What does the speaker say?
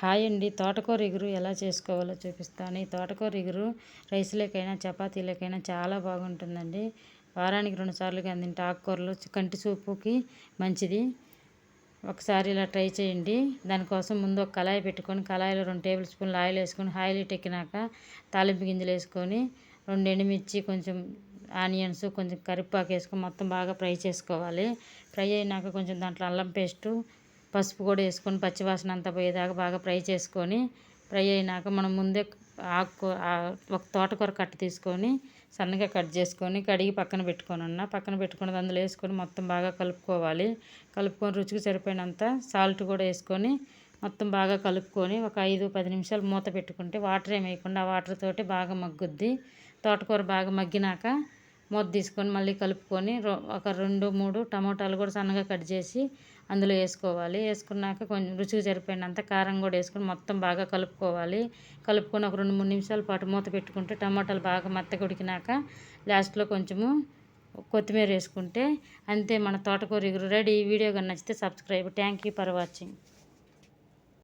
Hi అండి తోటకూర ఎగురు ఎలా చేసుకోవాలో చూపిస్తాను. ఈ తోటకూర ఎగురు రైస్లోకైనా చపాతీలకైనా చాలా బాగుంటుందండి. వారానికి రెండు సార్లు అందింటే ఆకుకూరలు కంటి చూపుకి మంచిది. ఒకసారి ఇలా ట్రై చేయండి. దానికోసం ముందు ఒక కళాయి పెట్టుకొని కళాయిలో రెండు టేబుల్ స్పూన్లు ఆయిల్ వేసుకొని ఆయిల్ ఎక్కినాక తాలింపు గింజలు వేసుకొని రెండు ఎండుమిర్చి కొంచెం ఆనియన్స్ కొంచెం కరివేపాకు వేసుకొని మొత్తం బాగా ఫ్రై చేసుకోవాలి. ఫ్రై అయినాక కొంచెం దాంట్లో అల్లం పేస్టు పసుపు కూడా వేసుకొని పచ్చివాసన అంతా పోయేదాకా బాగా ఫ్రై చేసుకొని ఫ్రై అయినాక మనం ముందే ఆకు ఒక తోటకూర కట్ట తీసుకొని సన్నగా కట్ చేసుకొని కడిగి పక్కన పెట్టుకొని ఉన్న. పక్కన పెట్టుకుని అందులో వేసుకొని మొత్తం బాగా కలుపుకోవాలి. కలుపుకొని రుచికి సరిపోయినంత సాల్ట్ కూడా వేసుకొని మొత్తం బాగా కలుపుకొని ఒక ఐదు పది నిమిషాలు మూత పెట్టుకుంటే వాటర్ ఏమేయకుండా వేయకుండా వాటర్ తోటి బాగా మగ్గుద్ది. తోటకూర బాగా మగ్గినాక మూత తీసుకొని మళ్ళీ కలుపుకొని ఒక రెండు మూడు టమోటాలు కూడా సన్నగా కట్ చేసి అందులో వేసుకోవాలి. వేసుకున్నాక కొంచెం రుచికి సరిపోయినంత కారం కూడా వేసుకొని మొత్తం బాగా కలుపుకోవాలి. కలుపుకొని ఒక రెండు మూడు నిమిషాల పాటు మూత పెట్టుకుంటే టమాటాలు బాగా మెత్తగా ఉడికినాక లాస్ట్లో కొంచెము కొత్తిమీర వేసుకుంటే అంతే మన తోటకూర ఎగురు రెడీ వీడియో కానీ నచ్చితే subscribe. Thank you for watching